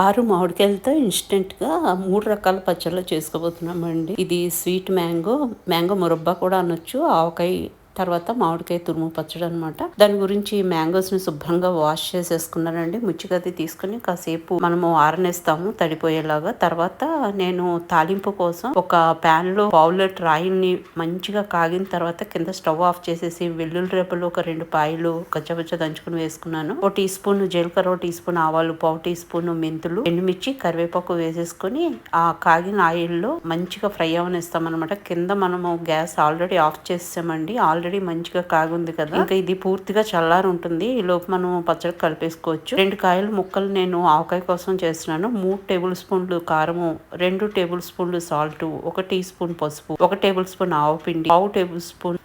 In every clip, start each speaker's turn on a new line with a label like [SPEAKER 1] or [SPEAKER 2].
[SPEAKER 1] ఆరు మామిడికాయలతో ఇన్స్టెంట్గా మూడు రకాల పచ్చళ్ళు చేసుకోబోతున్నామండి. ఇది స్వీట్ మ్యాంగో మ్యాంగో మురబ్బా కూడా అనొచ్చు ఆవకాయ తర్వాత మామిడికాయ తురుము పచ్చడి అనమాట దాని గురించి మ్యాంగోస్ని శుభ్రంగా వాష్ చేసేసుకున్నానండి. ముచ్చిగది తీసుకుని కాసేపు మనము ఆరనేస్తాము తడిపోయేలాగా. తర్వాత నేను తాలింపు కోసం ఒక ప్యాన్లో లో పౌలెట్ రాయిల్ని మంచిగా కాగిన తర్వాత కింద స్టవ్ ఆఫ్ చేసేసి వెల్లుల్లి రేపలు ఒక రెండు పాయలు కచ్చపచ్చ దంచుకుని వేసుకున్నాను. ఒక టీ స్పూన్ జీలకర్ర ఒక టీ స్పూన్ ఆవాలు పావు టీ స్పూన్ మెంతులు ఎండుమిర్చి కరివేపాకు వేసేసుకుని ఆ కాగిన ఆయిల్లో మంచిగా ఫ్రై అవనిస్తాం అనమాట కింద మనము గ్యాస్ ఆల్రెడీ ఆఫ్ చేసామండి ఆల్రెడీ ఆల్రెడీ మంచిగా కాగుంది కదా. ఇంకా ఇది పూర్తిగా చల్లారి ఉంటుంది ఈ లోపు మనం పచ్చడి కలిపేసుకోవచ్చు. రెండు కాయలు ముక్కలు నేను ఆవకాయ కోసం చేస్తున్నాను. మూడు టేబుల్ స్పూన్లు కారము రెండు టేబుల్ స్పూన్లు సాల్ట్ ఒక టీ స్పూన్ పసుపు ఒక టేబుల్ స్పూన్ ఆవపిండి పావు టేబుల్ స్పూన్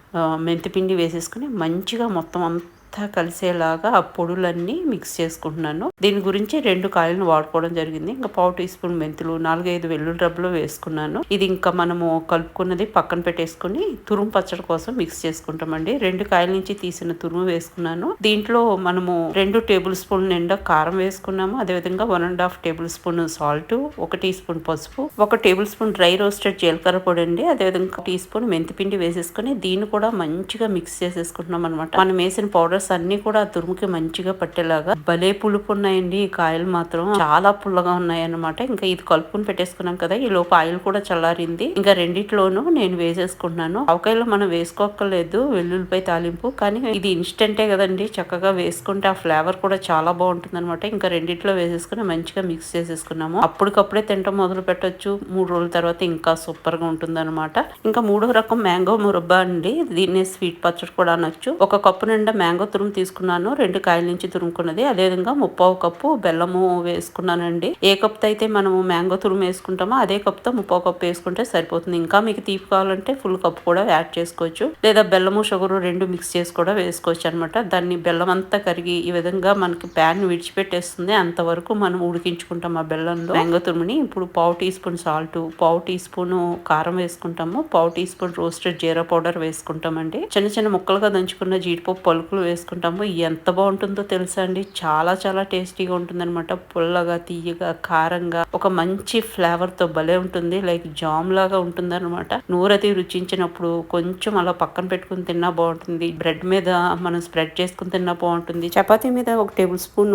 [SPEAKER 1] మెంతిపిండి వేసేసుకుని మంచిగా మొత్తం అంతా కలిసేలాగా ఆ పొడులన్నీ మిక్స్ చేసుకుంటున్నాను. దీని గురించి రెండు కాయలను వాడుకోవడం జరిగింది. ఇంకా పావు టీ స్పూన్ మెంతులు నాలుగైదు వెల్లుల్లి రబ్బులు వేసుకున్నాను. ఇది ఇంకా మనము కలుపుకున్నది పక్కన పెట్టేసుకుని తురుము పచ్చడి కోసం మిక్స్ చేసుకుంటామండి. రెండు కాయల నుంచి తీసిన తురుము వేసుకున్నాను. దీంట్లో మనము రెండు టేబుల్ స్పూన్ నిండా కారం వేసుకున్నాము. అదేవిధంగా one and half tablespoon salt ఒక టీ స్పూన్ పసుపు ఒక టేబుల్ స్పూన్ డ్రై రోస్టెడ్ జీలకర్ర పొడి అండి. అదేవిధంగా టీ స్పూన్ మెంతిపిండి వేసేసుకుని దీన్ని కూడా మంచిగా మిక్స్ చేసేసుకుంటున్నాం అనమాట మనం వేసిన పౌడర్స్ అన్ని కూడా తురుముకి మంచిగా పట్టేలాగా భలే పులుపు ఉన్నాయండి. ఈ కాయలు మాత్రం చాలా పుల్లగా ఉన్నాయి అనమాట ఇంకా ఇది కలుపుకుని పెట్టేసుకున్నాం కదా ఈ లోపు ఆయిల్ కూడా చల్లారింది. ఇంకా రెండిట్లోనూ నేను వేసేసుకుంటున్నాను. ఆవకాయలో మనం వేసుకోక్కర్లేదు వెల్లుల్లిపై తాలింపు. కానీ ఇది ఇన్స్టెంటే కదండి చక్కగా వేసుకుంటే ఆ ఫ్లేవర్ కూడా చాలా బాగుంటుంది అనమాట ఇంకా రెండిట్లో వేసేసుకుని మంచిగా మిక్స్ చేసేసుకున్నాము. అప్పటికప్పుడే తింటాం మొదలు పెట్టచ్చు. మూడు రోజుల తర్వాత ఇంకా సూపర్గా ఉంటుంది అనమాట ఇంకా మూడో రకం మ్యాంగో మురబ్బా అండి. దీన్ని స్వీట్ పచ్చడి కూడా అనొచ్చు. ఒక కప్పు నిండా మ్యాంగో తురుము తీసుకున్నాను. రెండు కాయల నుంచి తురుముకున్నది. అదేవిధంగా ముప్పావు కప్పు బెల్లము వేసుకున్నానండి. ఏ కప్తో అయితే మనము మ్యాంగో తురుము వేసుకుంటామో అదే కప్తో ముప్పావు కప్పు వేసుకుంటే సరిపోతుంది. ఇంకా మీకు తీపి కావాలంటే ఫుల్ కప్పు కూడా యాడ్ చేసుకోవచ్చు. లేదా బెల్లము షుగర్ రెండు మిక్స్ చేసి కూడా వేసుకోవచ్చు అనమాట దాన్ని బెల్లం అంతా కరిగి ఈ విధంగా మనకి ప్యాన్ విడిచిపెట్టేస్తుంది. అంతవరకు మనం ఉడికించుకుంటాం ఆ బెల్లంలో. మ్యాంగో తురుముని ఇప్పుడు పావు టీ స్పూన్ సాల్ట్ పావు టీ స్పూన్ కారం వేసుకుంటాము. పావు teaspoon roasted jeera powder వేసుకుంటాం వేసుకుంటామండి. చిన్న చిన్న ముక్కలుగా దంచుకున్న జీడిపప్పు పలుకులు వేసుకుంటాము. ఎంత బాగుంటుందో తెలుసా అండి. చాలా చాలా టేస్టీగా ఉంటుంది అనమాట పుల్లగా తీయగా కారంగా. ఒక మంచి ఫ్లేవర్తో భలే ఉంటుంది. లైక్ జామ్ లాగా ఉంటుంది అనమాట నూరతి రుచించినప్పుడు కొంచెం అలా పక్కన పెట్టుకుని తిన్నా బాగుంటుంది. బ్రెడ్ మీద మనం స్ప్రెడ్ చేసుకుని తిన్నా బాగుంటుంది. చపాతీ మీద ఒక టేబుల్ స్పూన్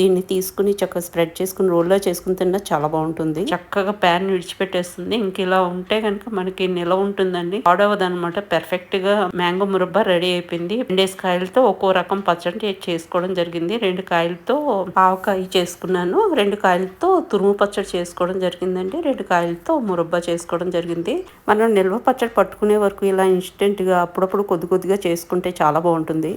[SPEAKER 1] దీన్ని తీసుకుని చక్కగా స్ప్రెడ్ చేసుకుని రోల్లో చేసుకుని తిన్నా చాలా బాగుంటుంది. చక్కగా ప్యాన్ విడిచిపెట్టేస్తుంది. ఇంక ఇలా ఉంటే కనుక మనకి నిల ఉంటుందండి. ఆడవదనమాట పర్ఫెక్ట్ పెర్ఫెక్ట్ పర్ఫెక్ట్గా మ్యాంగో మురబ్బా రెడీ అయిపోయింది. కాయలతో ఒక్కో రకం పచ్చడి చేసుకోవడం జరిగింది. రెండు కాయలతో ఆవకాయ చేసుకున్నాను. రెండు కాయలతో తురుము పచ్చడి చేసుకోవడం జరిగిందండి. రెండు కాయలతో మురబ్బా చేసుకోవడం జరిగింది. మనం నిల్వ పచ్చడి పట్టుకునే వరకు ఇలా ఇన్స్టెంట్గా అప్పుడప్పుడు కొద్ది కొద్దిగా చేసుకుంటే చాలా బాగుంటుంది.